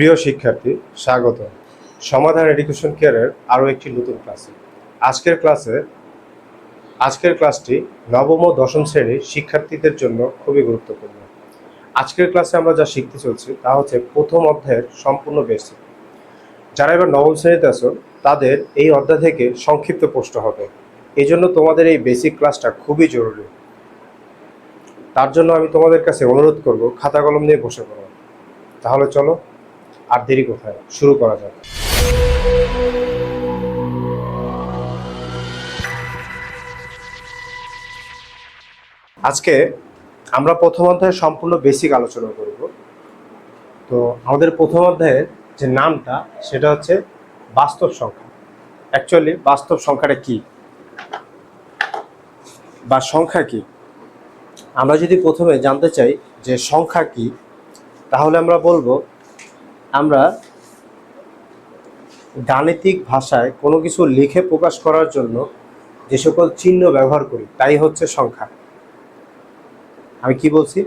প্রিয় শিক্ষার্থী, স্বাগত। সমাধান এডুকেশন কেয়ারের আরও একটি নতুন ক্লাসে। আজকের ক্লাসে, আজকের ক্লাসটি নবম ও দশম শ্রেণির শিক্ষার্থীদের জন্য খুবই গুরুত্বপূর্ণ। আজকের ক্লাসে আমরা যা শিখতে চলছি তা হচ্ছে প্রথম অধ্যায়ের সম্পূর্ণ বেসিক যারা এবার নবম শ্রেণীতে আছো, তাদের এই অধ্যায় থেকে সংক্ষিপ্ত প্রশ্ন হবে। এই জন্য তোমাদের এই বেসিক ক্লাসটা খুবই জরুরি। তার জন্য আমি তোমাদের কাছে অনুরোধ করব, খাতা কলম নিয়ে বসে পড়ো। তাহলে চলো আর দেরি কোথায়? শুরু করা যাক। আজকে আমরা প্রথম অধ্যায়ের সম্পূর্ণ বেসিক আলোচনা করব। তো আমাদের প্রথম অধ্যায়ের যে নামটা, সেটা হচ্ছে বাস্তব সংখ্যা। অ্যাকচুয়ালি বাস্তব সংখ্যাটা কি? বা সংখ্যা কি? আমরা যদি প্রথমে জানতে চাই যে সংখ্যা কি, তাহলে আমরা বলব আমরা গাণিতিক ভাষায় কোনো কিছু লিখে প্রকাশ করার জন্য যে সকল চিহ্ন ব্যবহার করি, তাই হচ্ছে সংখ্যা। আমি কি বলছি?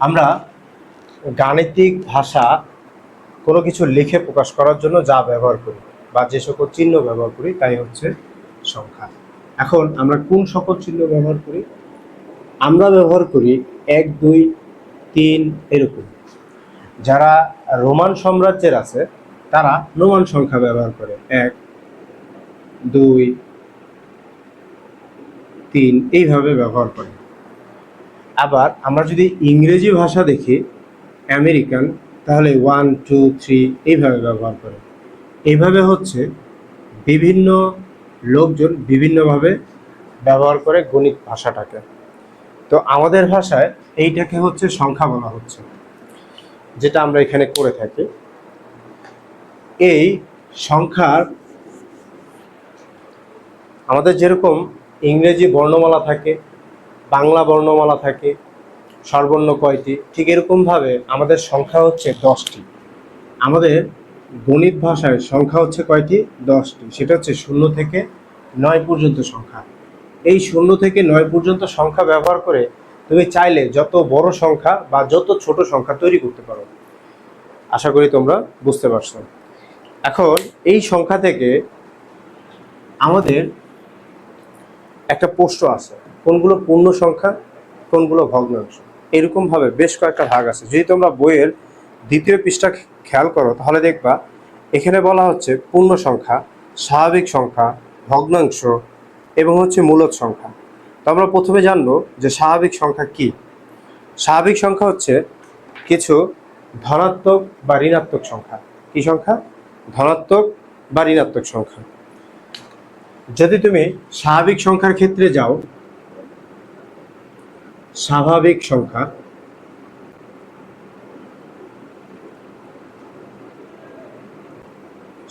আমরা গাণিতিক ভাষা কোনো কিছু লিখে প্রকাশ করার জন্য যা ব্যবহার করি বা যে সকল চিহ্ন ব্যবহার করি, তাই হচ্ছে সংখ্যা। এখন আমরা কোন সকল চিহ্ন ব্যবহার করি? আমরা ব্যবহার করি এক, দুই, তিন, এরকম। যারা রোমান সাম্রাজ্যের আছে, তারা রোমান সংখ্যা ব্যবহার করে। এক, দুই, তিন, এইভাবে ব্যবহার করে। আবার আমরা যদি ইংরেজি ভাষা দেখি, আমেরিকান, তাহলে ওয়ান টু থ্রি এইভাবে ব্যবহার করে। এইভাবে হচ্ছে বিভিন্ন লোকজন বিভিন্নভাবে ব্যবহার করে গণিত ভাষাটাকে। তো আমাদের ভাষায় এইটাকে হচ্ছে সংখ্যা বলা হচ্ছে, যেটা আমরা এখানে করে থাকি। এই সংখ্যার আমাদের যেরকম ইংরেজি বর্ণমালা থাকে, বাংলা বর্ণমালা থাকে, সর্বর্ণ কয়টি, ঠিক এরকমভাবে আমাদের সংখ্যা হচ্ছে দশটি। আমাদের গণিত ভাষায় সংখ্যা হচ্ছে কয়টি? দশটি। সেটা হচ্ছে শূন্য থেকে নয় পর্যন্ত সংখ্যা। এই শূন্য থেকে নয় পর্যন্ত সংখ্যা ব্যবহার করে তুমি চাইলে যত বড় সংখ্যা বা যত ছোট সংখ্যা তৈরি করতে পারো। আশা করি তোমরা বুঝতে পারছ। এখন এই সংখ্যা থেকে আমাদের একটা প্রশ্ন আছে। কোনগুলো পূর্ণ সংখ্যা, কোনগুলো ভগ্নাংশ? এরকমভাবে বেশ কয়েকটা ভাগ আছে। যদি তোমরা বইয়ের দ্বিতীয় পৃষ্ঠা খেয়াল করো, তাহলে দেখবা এখানে বলা হচ্ছে পূর্ণ সংখ্যা, স্বাভাবিক সংখ্যা, ভগ্নাংশ এবং হচ্ছে মূলদ সংখ্যা। তো আমরা প্রথমে জানব যে স্বাভাবিক সংখ্যা কি। স্বাভাবিক সংখ্যা হচ্ছে কিছু ধনাত্মক বা ঋণাত্মক সংখ্যা। কি সংখ্যা? ধনাত্মক বা ঋণাত্মক সংখ্যা। যদি তুমি স্বাভাবিক সংখ্যার ক্ষেত্রে যাও, স্বাভাবিক সংখ্যা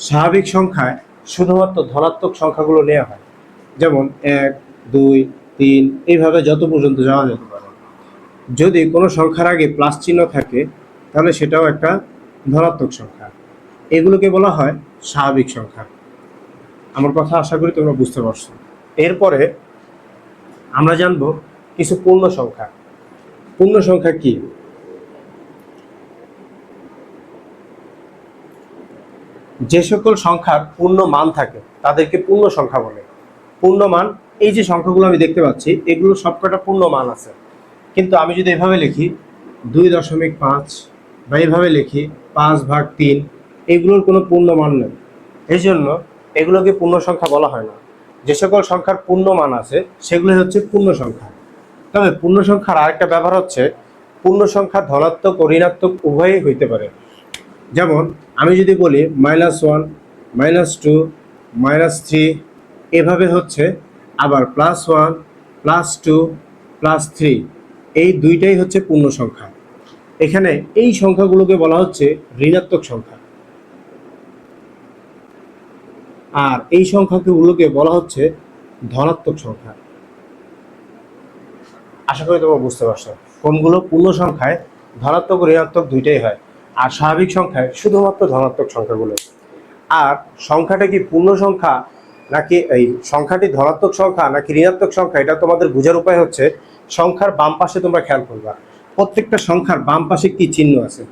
স্বাভাবিক সংখ্যায় শুধুমাত্র ধনাত্মক সংখ্যাগুলো নেওয়া হয়। যেমন এক, দুই, তিন, এইভাবে যত পর্যন্ত যাওয়া যেতে পারে। যদি কোনো সংখ্যার আগে প্লাস চিহ্ন থাকে, তাহলে সেটাও একটা ধনাত্মক সংখ্যা। এগুলোকে বলা হয় স্বাভাবিক সংখ্যা। আমার কথা আশা করি তোমরা বুঝতে পারছ। এরপরে আমরা জানব কিছু পূর্ণ সংখ্যা। পূর্ণ সংখ্যা কি? যে সকল সংখ্যার পূর্ণ মান থাকে, তাদেরকে পূর্ণ সংখ্যা বলে। পূর্ণ মান এই যে সংখ্যাগুলো আমি দেখতে পাচ্ছি, এগুলো সবকটা পূর্ণ মান আছে। কিন্তু আমি যদি এভাবে লিখি, দুই দশমিক পাঁচ বা এইভাবে লিখি, পাঁচ ভাগ তিন, এগুলোর কোনো পূর্ণ মান নেই। এই জন্য এগুলোকে পূর্ণ সংখ্যা বলা হয় না। যে সকল সংখ্যার পূর্ণ মান আছে সেগুলো হচ্ছে পূর্ণ সংখ্যা। তবে পূর্ণ সংখ্যার আরেকটা ব্যাপার হচ্ছে, পূর্ণ সংখ্যা ধনাত্মক ও ঋণাত্মক উভয়ই হইতে পারে। যেমন, আমি যদি বলি minus one minus two minus three এভাবে হচ্ছে আবার plus one plus two plus three এই দুইটাই হচ্ছে পূর্ণ সংখ্যা। এখানে এই সংখ্যাগুলোকে বলা হচ্ছে ঋণাত্মক সংখ্যা। আর এই সংখ্যাগুলোকে বলা হচ্ছে ধনাত্মক সংখ্যা। আশা করি তোমরা বুঝতে পারছ। কোনগুলো পূর্ণ সংখ্যায় ধনাত্মক, ঋণাত্মক দুইটাই হয়। আর স্বাভাবিক সংখ্যায় শুধুমাত্র ধনাত্মক সংখ্যাগুলো আর সংখ্যাটা কি পূর্ণ সংখ্যা নাকি এই সংখ্যাটি ধনাত্মক সংখ্যা নাকি ঋণাত্মক সংখ্যা, এটা তোমাদের বোঝার উপায় হচ্ছে সংখ্যার বাম পাশে তোমরা খেয়াল করবা। প্রত্যেকটা সংখ্যার বাম পাশে কি চিহ্ন আছে?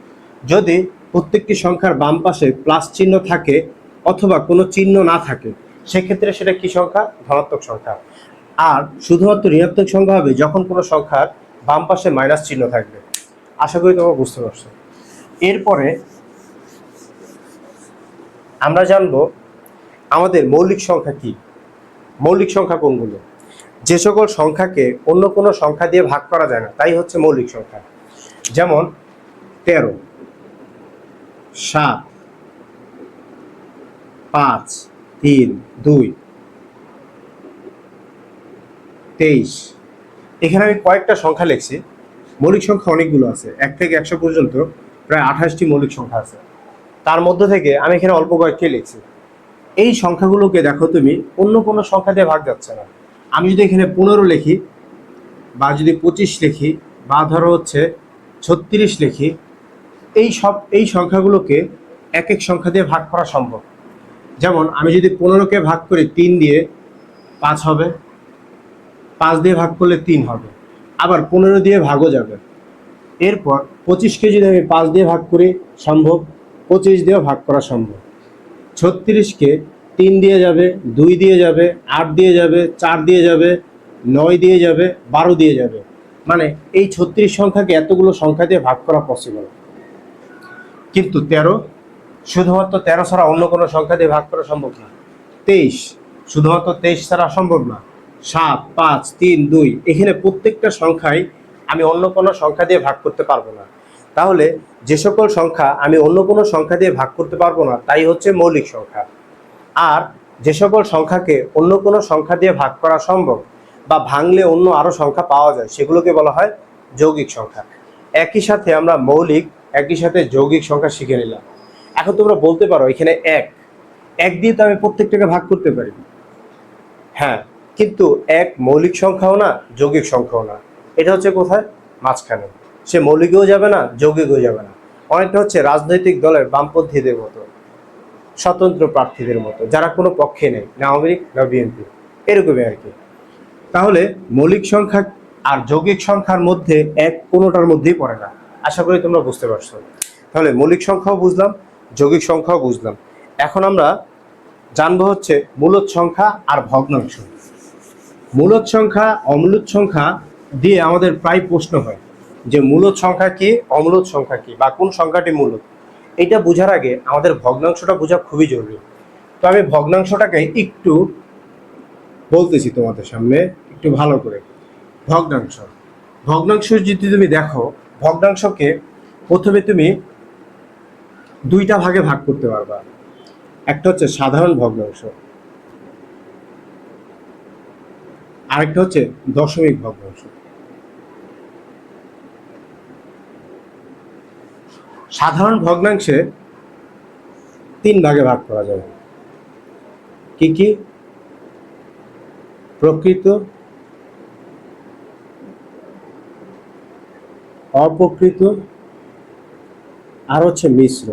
যদি প্রত্যেকটি সংখ্যার বাম পাশে প্লাস চিহ্ন থাকে অথবা কোনো চিহ্ন না থাকে, সেক্ষেত্রে সেটা কি সংখ্যা? ধনাত্মক সংখ্যা। আর শুধুমাত্র ঋণাত্মক সংখ্যা হবে যখন কোনো সংখ্যার বাম পাশে মাইনাস চিহ্ন থাকবে। আশা করি তোমরা বুঝতে পারছ। এরপরে আমরা জানব আমাদের মৌলিক সংখ্যা কি? মৌলিক সংখ্যা কোনগুলো? যে সকল সংখ্যাকে অন্য কোনো সংখ্যা দিয়ে ভাগ করা যায় না, তাই হচ্ছে মৌলিক সংখ্যা। যেমন, তেরো, সাত, পাঁচ, তিন, দুই, তেইশ। এখানে আমি কয়েকটা সংখ্যা লিখছি। মৌলিক সংখ্যা অনেকগুলো আছে। এক থেকে একশো পর্যন্ত প্রায় আঠাশটি মৌলিক সংখ্যা আছে। তার মধ্যে থেকে আমি এখানে অল্প কয়েকটি লিখছি। এই সংখ্যাগুলোকে দেখো তুমি, অন্য কোনো সংখ্যা দিয়ে ভাগ যাচ্ছে না। আমি যদি এখানে পনেরো লিখি, বা যদি পঁচিশ লিখি, বা ধরো হচ্ছে ছত্রিশ লিখি, এই সব, এই সংখ্যাগুলোকে এক এক সংখ্যা দিয়ে ভাগ করা সম্ভব। যেমন আমি যদি পনেরোকে ভাগ করি, তিন দিয়ে পাঁচ হবে, পাঁচ দিয়ে ভাগ করলে তিন হবে, আবার পনেরো দিয়ে ভাগও যাবে। এরপর পঁচিশকে যদি আমি পাঁচ দিয়ে ভাগ করি, সম্ভব, পঁচিশ দিয়েও ভাগ করা সম্ভব। ছত্রিশকে তিন দিয়ে যাবে, দুই দিয়ে যাবে, আট দিয়ে যাবে, চার দিয়ে যাবে, নয় দিয়ে যাবে, বারো দিয়ে যাবে। মানে এই ছত্রিশ সংখ্যাকে এতগুলো সংখ্যা দিয়ে ভাগ করা পসিবল কিন্তু তেরো, শুধুমাত্র তেরো ছাড়া অন্য কোনো সংখ্যা দিয়ে ভাগ করা সম্ভব না। তেইশ, শুধুমাত্র তেইশ ছাড়া সম্ভব না। সাত, পাঁচ, তিন, দুই, এখানে প্রত্যেকটা সংখ্যাই আমি অন্য কোনো সংখ্যা দিয়ে ভাগ করতে পারব না। তাহলে যে সকল সংখ্যা আমি অন্য কোনো সংখ্যা দিয়ে ভাগ করতে পারব না, তাই হচ্ছে মৌলিক সংখ্যা। আর যে সকল সংখ্যাকে অন্য কোনো সংখ্যা দিয়ে ভাগ করা সম্ভব বা ভাঙলে অন্য আরও সংখ্যা পাওয়া যায়, সেগুলোকে বলা হয় যৌগিক সংখ্যা। একই সাথে আমরা মৌলিক, একই সাথে যৌগিক সংখ্যা শিখে নিলাম। এখন তোমরা বলতে পারো এখানে এক। এক দিয়ে তো আমি প্রত্যেকটাকে ভাগ করতে পারি। হ্যাঁ কিন্তু এক মৌলিক সংখ্যাও না, যৌগিক সংখ্যাও না। এটা হচ্ছে কোথায়? মাঝখানে। সে মৌলিকও যাবে না, যৌগিকও যাবে না। অনেকটা হচ্ছে রাজনৈতিক দলের বামপন্থীদের মতো, স্বতন্ত্র প্রার্থীদের মতো, যারা কোনো পক্ষে নেই, না আওয়ামী লীগ, না বিএনপি, এরকমই আর কি। তাহলে মৌলিক সংখ্যা আর যৌগিক সংখ্যার মধ্যে এক কোনোটার মধ্যেই পড়ে না। আশা করি তোমরা বুঝতে পারছ। তাহলে মৌলিক সংখ্যাও বুঝলাম, যৌগিক সংখ্যাও বুঝলাম। এখন আমরা জানব হচ্ছে মূলত সংখ্যা আর ভগ্নাংশ। মূলত সংখ্যা, অমূলত সংখ্যা দিয়ে আমাদের প্রায় প্রশ্ন হয় যে মূলত সংখ্যা কি অমূলত সংখ্যা কি, বা কোন সংখ্যাটি মূলত এটা বোঝার আগে আমাদের ভগ্নাংশটা বোঝা খুবই জরুরি। তো আমি ভগ্নাংশটাকে একটু বলতেছি তোমাদের সামনে, একটু ভালো করে। ভগ্নাংশ। ভগ্নাংশ যদি তুমি দেখো, ভগ্নাংশকে প্রথমে তুমি দুইটা ভাগে ভাগ করতে পারবা। একটা হচ্ছে সাধারণ ভগ্নাংশ, আরেকটা হচ্ছে দশমিক ভগ্নাংশ। সাধারণ ভগ্নাংশে তিন ভাগে ভাগ করা যাবে। কি কি? প্রকৃত, অপ্রকৃত, আর হচ্ছে মিশ্র।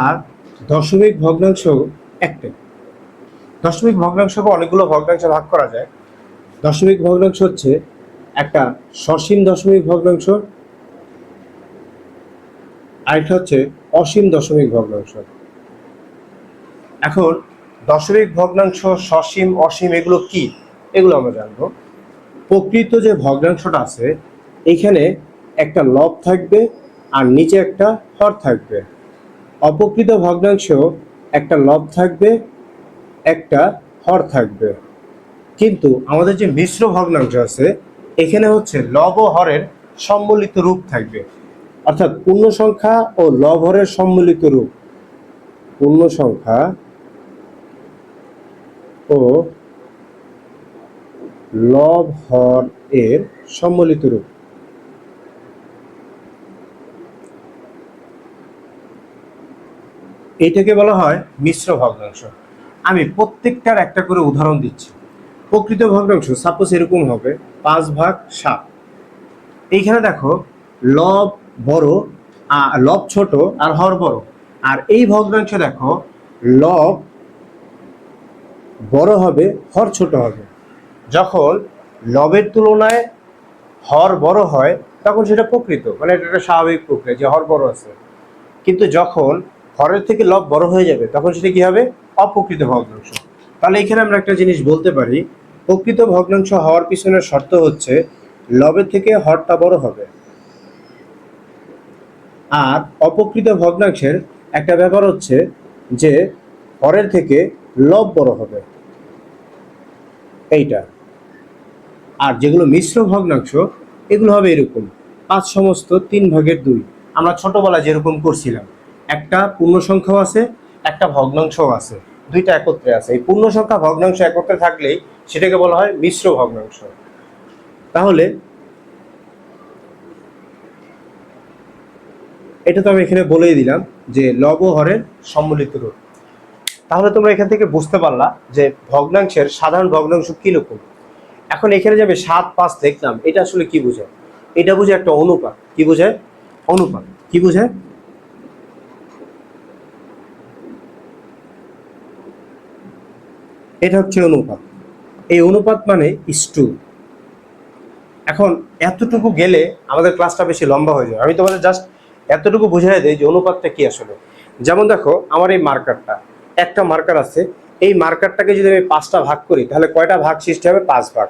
আর দশমিক ভগ্নাংশ একটা দশমিক ভগ্নাংশকে অনেকগুলো ভগ্নাংশে ভাগ করা যায়। দশমিক ভগ্নাংশ হচ্ছে একটা সসীম দশমিক ভগ্নাংশ। আরেকটা হচ্ছে অসীম দশমিক ভগ্নাংশ। এখন দশমিক ভগ্নাংশ, সসীম, অসীম এগুলো কি? এগুলো আমরা জানব। প্রকৃত যে ভগ্নাংশটা আছে, এখানে একটা লব থাকবে আর নিচে একটা হর থাকবে। অপকৃত ভগ্নাংশ একটা লব থাকবে, একটা হর থাকবে। কিন্তু আমাদের যে মিশ্র ভগ্নাংশ আছে এখানে হচ্ছে লব হরের সম্মিলিত রূপ থাকবে। অর্থাৎ পূর্ণ সংখ্যা ও লব হরের সম্মিলিত রূপ। পূর্ণ সংখ্যা ও লব হর এর সম্মিলিত রূপ। এইটাকে বলা হয় মিশ্র ভগ্নাংশ। আমি প্রত্যেকটার একটা করে উদাহরণ দিচ্ছি। প্রকৃত ভগ্নাংশ সাপোজ এরকম হবে, পাঁচ ভাগ সাত। এইখানে দেখো, লব বড় আর লব ছোট আর হর বড়। আর এই ভগ্নাংশ দেখো, লব বড় হবে, হর ছোট হবে। যখন লবের তুলনায় হর বড় হয়, তখন সেটা প্রকৃত মানে এটা একটা স্বাভাবিক প্রক্রিয়া যে হর বড় আছে। কিন্তু যখন হরের থেকে লব বড় হয়ে যাবে, তখন সেটা কি হবে? অপ্রকৃত ভগ্নাংশ। তাহলে এখানে আমরা একটা জিনিস বলতে পারি, প্রকৃত ভগ্নাংশ হওয়ার পিছনের শর্ত হচ্ছে লবের থেকে হরটা বড় হবে। আর অপকৃত ভগ্নাংশের একটা ব্যাপার হচ্ছে যে হরের থেকে লব বড় হবে। এইটা। আর যেগুলো মিশ্র ভগ্নাংশ, এগুলো হবে এরকম। পাঁচ সমস্ত, তিন ভাগের দুই। আমরা ছোটবেলায় যেরকম করছিলাম, একটা পূর্ণ সংখ্যাও আছে, একটা ভগ্নাংশও আছে। দুইটা একত্রে আছে। এই পূর্ণ সংখ্যা ভগ্নাংশ একত্রে থাকলেই সেটাকে বলা হয় মিশ্র ভগ্নাংশ। তাহলে এটা তো আমি এখানে বলেই দিলাম যে লব হরের সম্মিলিত রূপ। তাহলে তোমরা এখান থেকে বুঝতে পারলা যে ভগ্নাংশের সাধারণ ভগ্নাংশ কীরকম। এখন এখানে যাবে সাত, পাঁচ দেখলাম, এটা আসলে কি বোঝায়? এটা বোঝায় একটা অনুপাত। কি বোঝায়? অনুপাত। কি বোঝায়? এটা হচ্ছে অনুপাত। এই অনুপাত মানে ইস্টু এখন এতটুকু গেলে আমাদের ক্লাসটা বেশি লম্বা হয়ে যাবে। আমি তোমাদের জাস্ট এতটুকু বুঝাই দেই যে অনুপাতটা কি আসলে। যেমন দেখো, আমার এই মার্কারটা একটা মার্কার আছে। এই মার্কারটাকে যদি আমি পাঁচটা ভাগ করি, তাহলে কয়টা ভাগ সৃষ্টি হবে? পাঁচ ভাগ।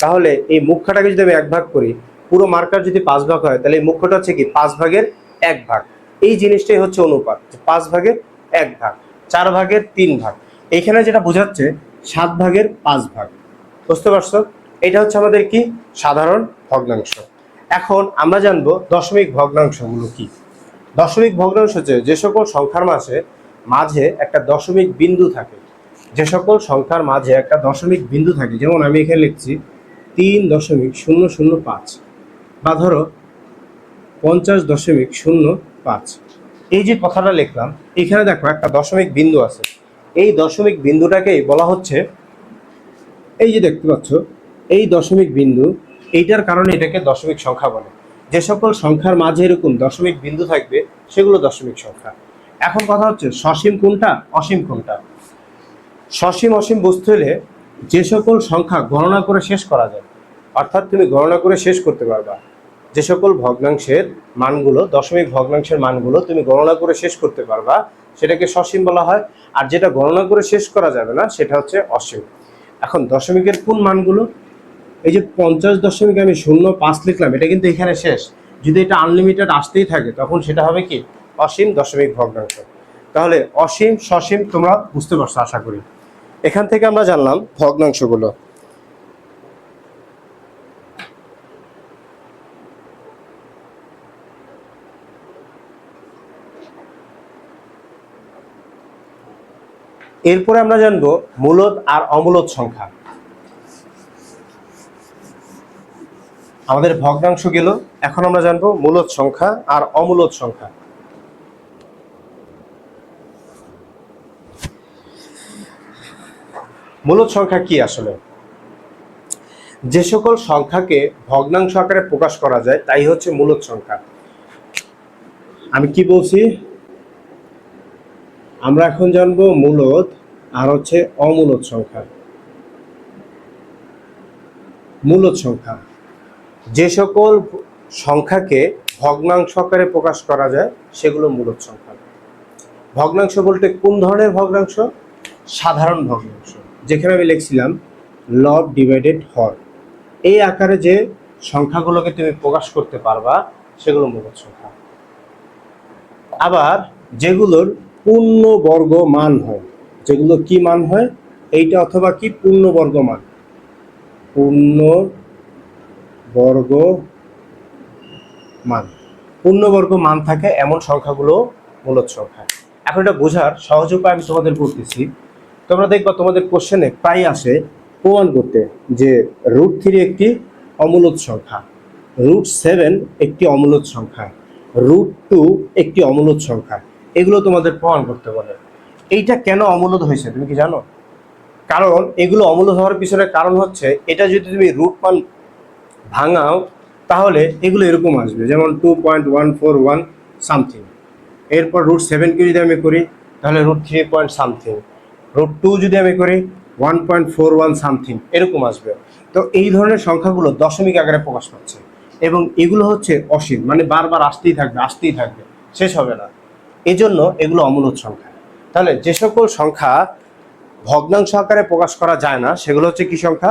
তাহলে এই মুখ্যটাকে যদি আমি এক ভাগ করি, পুরো মার্কার যদি পাঁচ ভাগ হয়, তাহলে এই মুখ্যটা হচ্ছে কি? পাঁচ ভাগের এক ভাগ। এই জিনিসটাই হচ্ছে অনুপাত পাঁচ ভাগের এক ভাগ, চার ভাগের তিন ভাগ। এইখানে যেটা বোঝাচ্ছে সাত ভাগের পাঁচ ভাগ। বুঝতে পারছ? এটা হচ্ছে আমাদের কি? সাধারণ ভগ্নাংশ। এখন আমরা জানব দশমিক ভগ্নাংশগুলো কি। দশমিক ভগ্নাংশ হচ্ছে যে সকল সংখ্যার মাঝে মাঝে একটা দশমিক বিন্দু থাকে। যে সকল সংখ্যার মাঝে একটা দশমিক বিন্দু থাকে। যেমন আমি এখানে লিখছি তিন দশমিক শূন্য শূন্য পাঁচ বা ধরো পঞ্চাশ দশমিক শূন্য পাঁচ। এই যে কথাটা লিখলাম, এখানে দেখো একটা দশমিক বিন্দু আছে। এই দশমিক বিন্দুটাকেই বলা হচ্ছে, এই যে দেখতে পাচ্ছ, এই দশমিক বিন্দু, এইটার কারণে এটাকে দশমিক সংখ্যা বলে। যে সকল সংখ্যার মাঝে এরকম দশমিক বিন্দু থাকবে, সেগুলো দশমিক সংখ্যা। এখন কথা হচ্ছে, সসীম কোনটা, অসীম কোনটা? সসীম, অসীম বুঝতে হলে যে সকল সংখ্যা গণনা করে শেষ করা যায়। অর্থাৎ তুমি গণনা করে শেষ করতে পারবা। যে সকল ভগ্নাংশের মানগুলো, দশমিক ভগ্নাংশের মানগুলো তুমি গণনা করে শেষ করতে পারবা। সেটাকে সসীম বলা হয়। আর যেটা গণনা করে শেষ করা যাবে না, সেটা হচ্ছে অসীম। এখন দশমিকের কোন মানগুলো? এই যে পঞ্চাশ দশমিক আমি শূন্য পাঁচ লিখলাম, এটা কিন্তু এখানে শেষ। যদি এটা আনলিমিটেড আসতেই থাকে, তখন সেটা হবে কি? অসীম দশমিক ভগ্নাংশ। তাহলে অসীম, সসীম তোমরা বুঝতে পারছ, আশা করি। এখান থেকে আমরা জানলাম ভগ্নাংশগুলো। এরপরে আমরা জানব মূলদ আর অমূলদ সংখ্যা। আমাদের ভগ্নাংশ গেল, এখন আমরা জানব মূলদ সংখ্যা আর অমূলদ সংখ্যা। মূলদ সংখ্যা কি আসলে? যে সকল সংখ্যাকে ভগ্নাংশ আকারে প্রকাশ করা যায়, তাই হচ্ছে মূলদ সংখ্যা। আমি কি বলছি? আমরা এখন জানব মূলদ আর হচ্ছে অমূলদ সংখ্যা। মূলদ সংখ্যা। যে সকল সংখ্যাকে ভগ্নাংশ আকারে প্রকাশ করা যায়, সেগুলো মূলদ সংখ্যা। ভগ্নাংশ বলতে কোন ধরনের ভগ্নাংশ? সাধারণ ভগ্নাংশ। যেখানে আমি লিখছিলাম লব ডিভাইডেড হর এই আকারে যে সংখ্যাগুলোকে তুমি প্রকাশ করতে পারবা, সেগুলো মূলদ সংখ্যা। আবার যেগুলোর পূর্ণ বর্গ মান হয়। যেগুলো কি মান হয়? এইটা অথবা কি? পূর্ণ বর্গ মান। পূর্ণ বর্গ মান। পূর্ণবর্গ মান থাকে এমন সংখ্যাগুলো মূলত সংখ্যা। এখন এটা বোঝার সহজ উপায় আমি তোমাদের বলতেছি। তোমরা দেখবা তোমাদের কোশ্চেনে প্রায় আসে প্রমাণ করতে যে রুট থ্রি একটি অমূলত সংখ্যা রুট সেভেন একটি অমূলত সংখ্যা রুট টু একটি অমূলত সংখ্যা। এগুলো তোমাদের প্রমাণ করতে বলে এইটা কেন অমূলত হয়েছে, তুমি কি জানো? কারণ এগুলো অমূলত হওয়ার পিছনে কারণ হচ্ছে, এটা যদি তুমি রুট মান ভাঙাও, তাহলে এগুলো এরকম আসবে, যেমন two point one four one something এরপর রুট সেভেনকে যদি আমি করি, তাহলে root three point something root two যদি আমি করি one point four one something এরকম আসবে। তো এই ধরনের সংখ্যাগুলো দশমিক আকারে প্রকাশ পাচ্ছে। এবং এগুলো হচ্ছে অসীম মানে বারবার আসতেই থাকবে আসতেই থাকবে, শেষ হবে না। এজন্য এগুলো অমূলত সংখ্যা। তাহলে যে সকল সংখ্যা ভগ্নাংশ আকারে প্রকাশ করা যায় না, সেগুলো হচ্ছে কি সংখ্যা?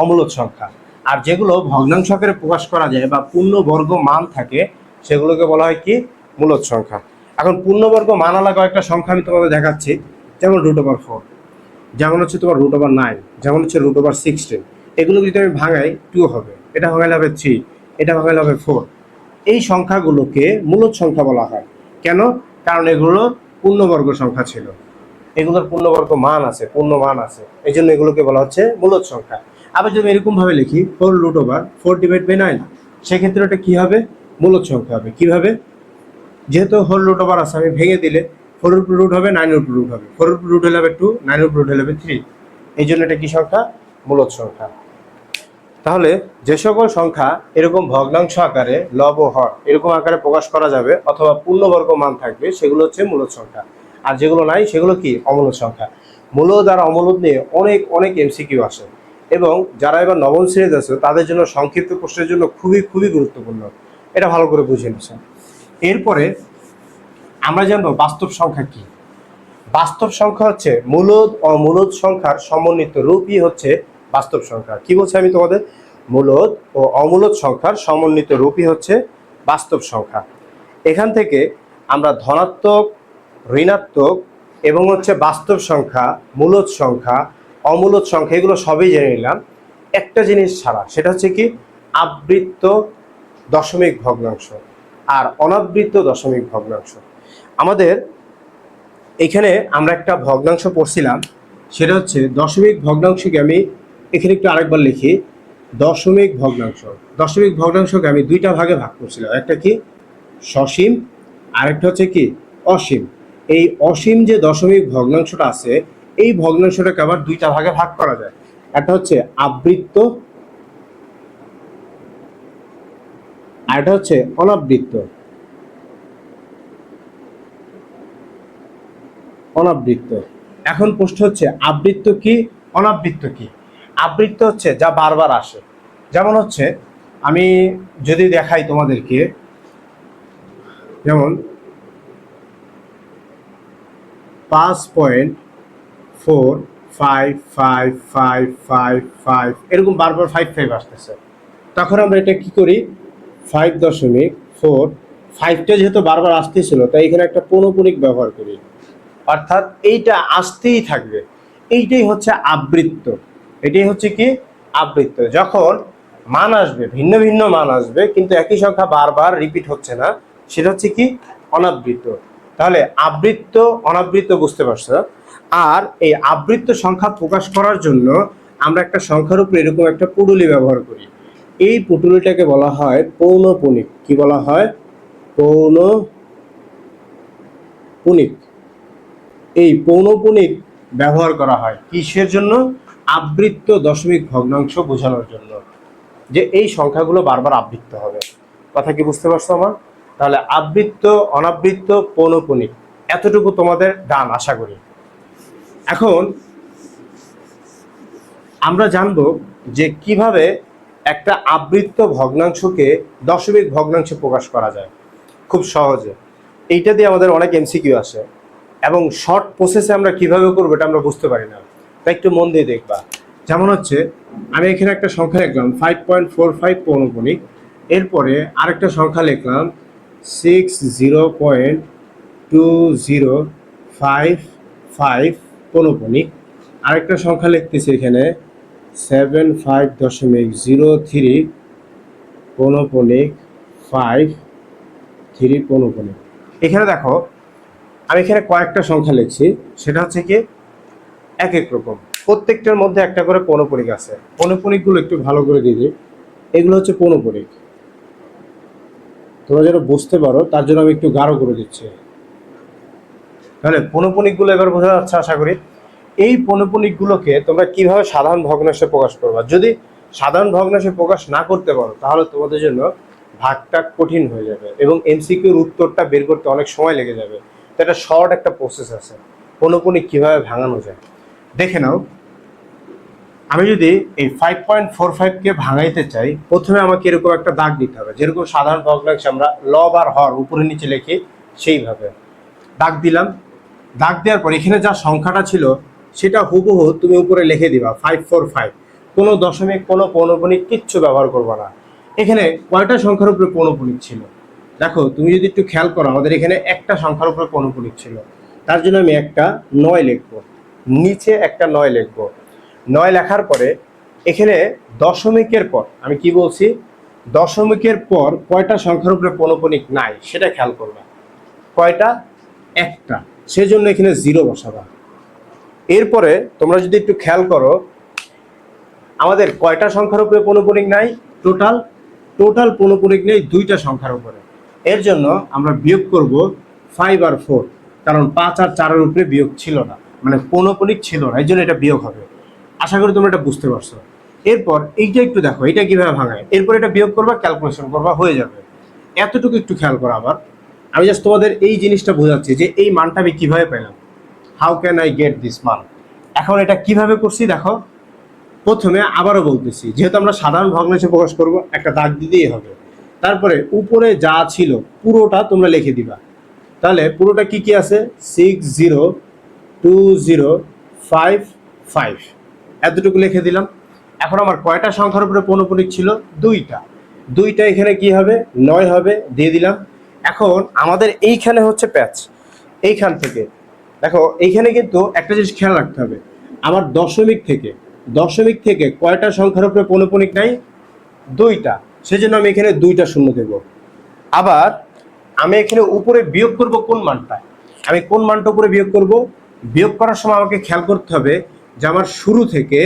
অমূলত সংখ্যা। আর যেগুলো ভগ্নাংশ আকারে প্রকাশ করা যায় বা পূর্ণবর্গ মান থাকে, সেগুলোকে বলা হয় কি? মূলত সংখ্যা। এখন পূর্ণবর্গ মান আলাদা একটা সংখ্যা আমি তোমাদের দেখাচ্ছি, যেমন রুট ওভার ফোর যেমন হচ্ছে তোমার রুট ওভার নাইন যেমন হচ্ছে রুট ওভার সিক্সটিন এগুলো যদি আমি ভাঙাই টু হবে। এটা ভাঙাইলে হবে থ্রি এটা ভাঙাইলে হবে ফোর এই সংখ্যাগুলোকে মূলত সংখ্যা বলা হয়। কেন? কারণ এগুলো পূর্ণবর্গ সংখ্যা ছিল। এগুলোর পূর্ণবর্গ মান আছে, পূর্ণ মান আছে। এই জন্য এগুলোকে বলা হচ্ছে মূলত সংখ্যা। আবার যদি এরকম ভাবে লিখি four root over four divide by nine সেক্ষেত্রে ওটা কি হবে? মূলত সংখ্যা হবে। কীভাবে? যেহেতু হোল রুট ওভার আছে, আমি ভেঙে দিলে ফোর রুট রুট হবে নাইন রুট রুট হবে। ফোর রুট রুট হলে হবে টু নাইন রুট রুট হলে হবে থ্রি এই জন্য এটা কি সংখ্যা? মূলত সংখ্যা। তাহলে যে সকল সংখ্যা এরকম ভগ্নাংশ আকারে লব হর এরকম আকারে প্রকাশ করা যাবে অথবা পূর্ণবর্গ মান থাকবে, সেগুলো হচ্ছে মূলত সংখ্যা। আর যেগুলো নাই, সেগুলো কি? অমূলত সংখ্যা। মূলত আর অমূলত নিয়ে অনেক অনেক এমসিকিউ আসে এবং যারা এবার নবম শ্রেণীতে আছে, তাদের জন্য সংক্ষিপ্ত প্রশ্নের জন্য খুবই খুবই গুরুত্বপূর্ণ। এটা ভালো করে বুঝে নিচ্ছেন এরপরে আমরা জানব বাস্তব সংখ্যা কি? বাস্তব সংখ্যা হচ্ছে মূলদ ও মূলদ সংখ্যার সমন্বিত রূপই হচ্ছে বাস্তব সংখ্যা। কি বলছি আমি তোমাদের? মূলদ ও অমূলদ সংখ্যার সমন্বিত রূপই হচ্ছে বাস্তব সংখ্যা। এখান থেকে আমরা ধনাত্মক, ঋণাত্মক এবং হচ্ছে বাস্তব সংখ্যা, মূলদ সংখ্যা, অমূলদ সংখ্যা, এগুলো সবই জেনে নিলাম। একটা জিনিস ছাড়া, সেটা হচ্ছে কি? আবৃত্ত দশমিক ভগ্নাংশ আর অনাবৃত্ত দশমিক ভগ্নাংশ। আমাদের এখানে আমরা একটা ভগ্নাংশ পড়ছিলাম, সেটা হচ্ছে দশমিক ভগ্নাংশকে আমি এখানে একটু আরেকবার লিখি। দশমিক ভগ্নাংশ। দশমিক ভগ্নাংশকে আমি দুইটা ভাগে ভাগ করছিলাম। একটা কি? সসীম। আরেকটা হচ্ছে কি? অসীম। এই অসীম যে দশমিক ভগ্নাংশটা আছে, এই ভগ্নাংশটাকে আবার দুইটা ভাগে ভাগ করা যায়। একটা হচ্ছে আবৃত্ত আর এটা হচ্ছে অনাবৃত্ত। অনাবৃত্ত। এখন প্রশ্ন হচ্ছে, আবৃত্ত কি, অনাবৃত্ত কি? আবৃত্ত হচ্ছে, যা বারবার আসে। যেমন হচ্ছে, আমি যদি দেখাই তোমাদেরকে, যেমন পাঁচ point four five five five five five, এরকম বারবার ফাইভ ফাইভ আসতেছে। তখন আমরা এটা কি করি? ফাইভ দশমিক ফোর ফাইভটা যেহেতু বারবার আসতেছিল, তাই এখানে একটা পৌনপুনিক ব্যবহার করি। অর্থাৎ এইটা আসতেই থাকবে। এইটাই হচ্ছে আবৃত্ত। এটাই হচ্ছে কি আবৃত্ত। যখন মান আসবে, ভিন্ন ভিন্ন মান আসবে, কিন্তু একই সংখ্যা বারবার রিপিট হচ্ছে না, সেটা হচ্ছে কি অনাবৃত্ত। তাহলে আবৃত্ত, অনাবৃত্ত বুঝতে পারছ? আর এই আবৃত্ত সংখ্যা প্রকাশ করার জন্য আমরা একটা সংখ্যার উপরে এরকম একটা পুডুলি ব্যবহার করি। এই পুটুলিটাকে বলা হয় পৌনপুনিক। কি বলা হয়? পৌন পুনিক এই পৌনপুনিক ব্যবহার করা হয় কিসের জন্য? আবৃত্ত দশমিক ভগ্নাংশ বোঝানোর জন্য যে এই সংখ্যাগুলো বারবার আবৃত্ত হবে। কথা কি বুঝতে পারছ আমার? তাহলে আবৃত্ত, অনাবৃত্ত, পৌনপুনিক, এতটুকু তোমাদের ডান আশা করি। এখন আমরা জানব যে কীভাবে একটা আবৃত্ত ভগ্নাংশকে দশমিক ভগ্নাংশে প্রকাশ করা যায়। খুব সহজে। এইটা দিয়ে আমাদের অনেক এমসিকিউ আসে। এবং শর্ট প্রসেসে আমরা কীভাবে করব এটা আমরা বুঝতে পারি না। তাই একটু মন দিয়ে দেখবা। যেমন হচ্ছে, আমি এখানে একটা সংখ্যা লিখলাম ফাইভ পয়েন্ট ফোর ফাইভ পৌনপুনিক। এরপরে আরেকটা সংখ্যা লিখলাম six zero point two zero five five পৌনপুনিক। আরেকটা সংখ্যা লিখতেছি এখানে সেভেন ফাইভ দশমিক জিরো থ্রি পৌনপুনিক ফাইভ থ্রি পৌনপুনিক। এখানে দেখো, আমি এখানে কয়েকটা সংখ্যা লিখছি, সেটা হচ্ছে কি এক এক রকম। প্রত্যেকটার মধ্যে একটা করে পৌনপুনিক আছে। পৌনপুনিকগুলো একটু ভালো করে দিয়ে দিই এগুলো হচ্ছে পৌনপুনিক। তোমরা যেন বুঝতে পারো, তার জন্য আমি একটু গাঢ় করে দিচ্ছি। তাহলে পৌনপুনিকগুলো এবার বোঝা যাচ্ছে, আশা করি। এই পৌনপুনিকগুলোকে তোমরা কীভাবে সাধারণ ভগ্নাংশে প্রকাশ করবা? যদি সাধারণ ভগ্নাংশে প্রকাশ না করতে পারো, তাহলে তোমাদের জন্য ভাগটা কঠিন হয়ে যাবে এবং এমসিকিউর উত্তরটা বের করতে অনেক সময় লেগে যাবে। তো এটা শর্ট একটা প্রসেস আছে। পৌনপুনিক কীভাবে ভাঙানো যায়? দেখে নাও। আমি যদি এই ফাইভ পয়েন্ট ফোর ফাইভকে ভাঙাইতে চাই, প্রথমে আমাকে এরকম একটা দাগ দিতে হবে। যেরকম সাধারণ ভগ্নাংশে আমরা লব আর হর উপরে নিচে লিখি সেইভাবে। দাগ দিলাম। দাগ দেওয়ার পর এখানে যা সংখ্যাটা ছিল, সেটা হুবহু তুমি উপরে লিখে দিবা ফাইভ ফোর ফাইভ কোনো দশমিক, কোনো পৌনপণিক কিচ্ছু ব্যবহার করবে না। এখানে কয়টা সংখ্যার উপরে পৌনপণিক ছিল? দেখো, তুমি যদি একটু খেয়াল করো, আমাদের এখানে একটা সংখ্যার উপরে পৌনপণিক ছিল। তার জন্য আমি একটা নয় লিখব। নিচে একটা নয় লিখব। নয় লেখার পরে এখানে দশমিকের পর, আমি কি বলছি? দশমিকের পর কয়টা সংখ্যার উপরে পৌনপণিক নাই, সেটা খেয়াল করবা। কয়টা? একটা। সেজন্য এখানে জিরো বসাবা। এরপরে তোমরা যদি একটু খেয়াল করো, আমাদের কয়টা সংখ্যার উপরে পৌনপণিক নাই? টোটাল? টোটাল পৌনপণিক নেই দুইটা সংখ্যার উপরে। এর জন্য আমরা বিয়োগ করব ফাইভ আর ফোর কারণ পাঁচ আর চারের উপরে বিয়োগ ছিল না। মানে পৌনপণিক ছিল না এই জন্য এটা বিয়োগ হবে। আশা করি তোমরা এটা বুঝতে পারছ। এরপর এইটা একটু দেখো, এটা কীভাবে ভাঙায়? এরপর এটা বিয়োগ করবা ক্যালকুলেশন করবা, হয়ে যাবে। এতটুকু একটু খেয়াল করো আবার। আমি জাস্ট তোমাদের এই জিনিসটা বোঝাচ্ছি যে এই মানটা আমি কীভাবে পেলাম how can I get this মান? এখন এটা কীভাবে করছি দেখো। প্রথমে আবারও বলতেছি, যেহেতু আমরা সাধারণ ভগ্নাংশে প্রকাশ করব, একটা দাগ দিতেই হবে। তারপরে উপরে যা ছিল, পুরোটা তোমরা লিখে দিবা। তাহলে পুরোটা কি কি আছে? Six zero two zero five five এতটুকু লিখে দিলাম। এখন আমার কয়টা সংখ্যার উপরে পৌনপণিক ছিল? দুইটা। দুইটা এখানে কি হবে? নয় হবে। দিয়ে দিলাম। এখন আমাদের এইখানে হচ্ছে প্যাচ। এইখান থেকে। দেখো, এইখানে কিন্তু একটা জিনিস খেয়াল রাখতে হবে। আমার দশমিক থেকে দশমিক থেকে কয়টা সংখ্যার উপরে পৌনপণিক নাই? দুইটা। সেজন্য আমি এখানে দুইটা শূন্য দেব। আবার আমি এখানে উপরে বিয়োগ করব কোন মানটা আমি কোন মানটা উপরে বিয়োগ করব? বিয়োগ করার সময় আমাকে খেয়াল করতে হবে যে আমার শুরু থেকে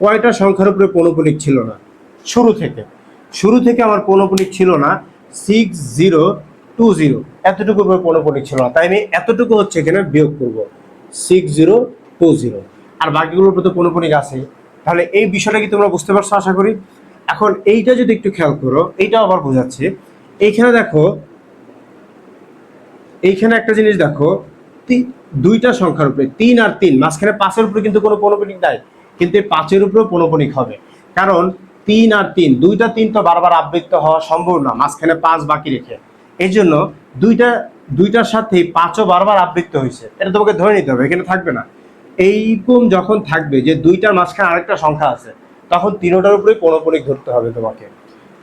কয়টা সংখ্যার উপরে পৌনপণিক ছিল না। শুরু থেকে। শুরু থেকে আমার পৌনপণিক ছিল না সিক্স জিরো টু জিরো এতটুকু উপরে পৌনপণিক ছিল না। তাই আমি এতটুকু হচ্ছে এখানে বিয়োগ করব। সিক্স জিরো টু জিরো আর বাকিগুলোর উপরে তো পৌনপণিক আছে। তাহলে এই বিষয়টা কি তোমরা বুঝতে পারছ আশা করি? এখন এইটা যদি একটু খেয়াল করো, এইটাও আবার বোঝাচ্ছে। এইখানে দেখো, এইখানে একটা জিনিস দেখো দুইটা সংখ্যার উপরে, তিন আর তিন। মাঝখানে পাঁচের উপরে কিন্তু কোনো পৌনপণিক নাই, কিন্তু পাঁচের উপরেও পৌনপণিক হবে। কারণ তিন আর তিন, দুইটা তিন তো বারবার আবৃত্ত হওয়া সম্ভব না, মাঝখানে পাঁচ বাকি রেখে। এই জন্য দুইটা, দুইটার সাথে পাঁচও বারবার আবৃত্ত হয়েছে। এটা তোমাকে ধরে নিতে হবে, এখানে থাকবে না। এইরকম যখন থাকবে যে দুইটার মাঝখানে আরেকটা সংখ্যা আছে, তখন তিনোটার উপরেই পৌনপণিক ধরতে হবে তোমাকে।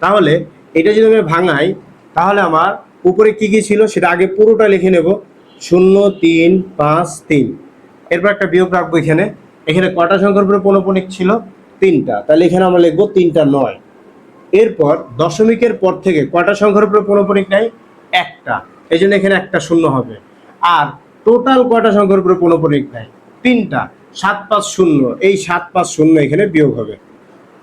তাহলে এটা যদি আমি ভাঙাই, তাহলে আমার উপরে কি কি ছিল সেটা আগে পুরোটা লিখে নেব। শূন্য তিন পাঁচ তিন। এরপর একটা বিয়োগ রাখব এখানে। এখানে কটা সংখ্যার উপরে পৌনপণিক ছিল? তিনটা। তাহলে এখানে আমরা লিখব তিনটা নয়। এরপর দশমিকের পর থেকে কটা সংখ্যার উপরে পৌনপণিক নাই? একটা। এই জন্য এখানে একটা শূন্য হবে। আর টোটাল কটা সংখ্যার উপরে পৌনপণিক নাই? তিনটা। সাত পাঁচ শূন্য। এই সাত পাঁচ শূন্য এখানে বিয়োগ হবে।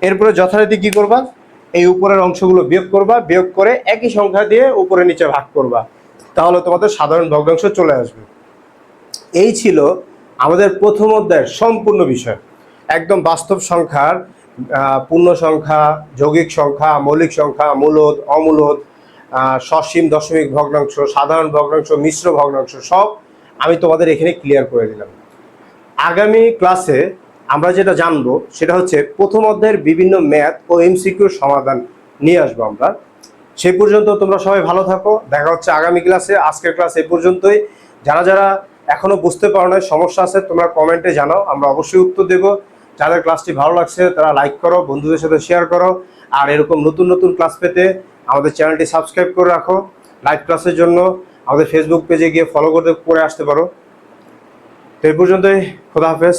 এরপরে যথারীতি কি করবা? এই উপরের অংশগুলো বিয়োগ করবা। বিয়োগ করে একই সংখ্যা দিয়ে উপরে নিচে ভাগ করবা। তাহলে তোমাদের সাধারণ ভগ্নাংশ চলে আসবে। এই ছিল আমাদের প্রথম অধ্যায়ের সম্পূর্ণ বিষয়। একদম বাস্তব সংখ্যার পূর্ণ সংখ্যা, যৌগিক সংখ্যা, মৌলিক সংখ্যা, মূলদ, অমূলদ সসীম, দশমিক ভগ্নাংশ, সাধারণ ভগ্নাংশ, মিশ্র ভগ্নাংশ সব আমি তোমাদের এখানে ক্লিয়ার করে দিলাম। আগামী ক্লাসে আমরা যেটা জানব সেটা হচ্ছে প্রথম অধ্যায়ের বিভিন্ন ম্যাথ ও এমসিকিউর সমাধান নিয়ে আসব আমরা। সেই পর্যন্ত তোমরা সবাই ভালো থাকো। দেখা হচ্ছে আগামী ক্লাসে। আজকের ক্লাস এই পর্যন্তই। যারা যারা এখনও বুঝতে পারো না সমস্যা আছে, তোমরা কমেন্টে জানাও। আমরা অবশ্যই উত্তর দেবো। যাদের ক্লাসটি ভালো লাগছে, তারা লাইক করো, বন্ধুদের সাথে শেয়ার করো। আর এরকম নতুন নতুন ক্লাস পেতে আমাদের চ্যানেলটি সাবস্ক্রাইব করে রাখো। লাইভ ক্লাসের জন্য আমাদের ফেসবুক পেজে গিয়ে ফলো করতে, করে আসতে পারো। তো এই পর্যন্তই। খোদা হাফেজ।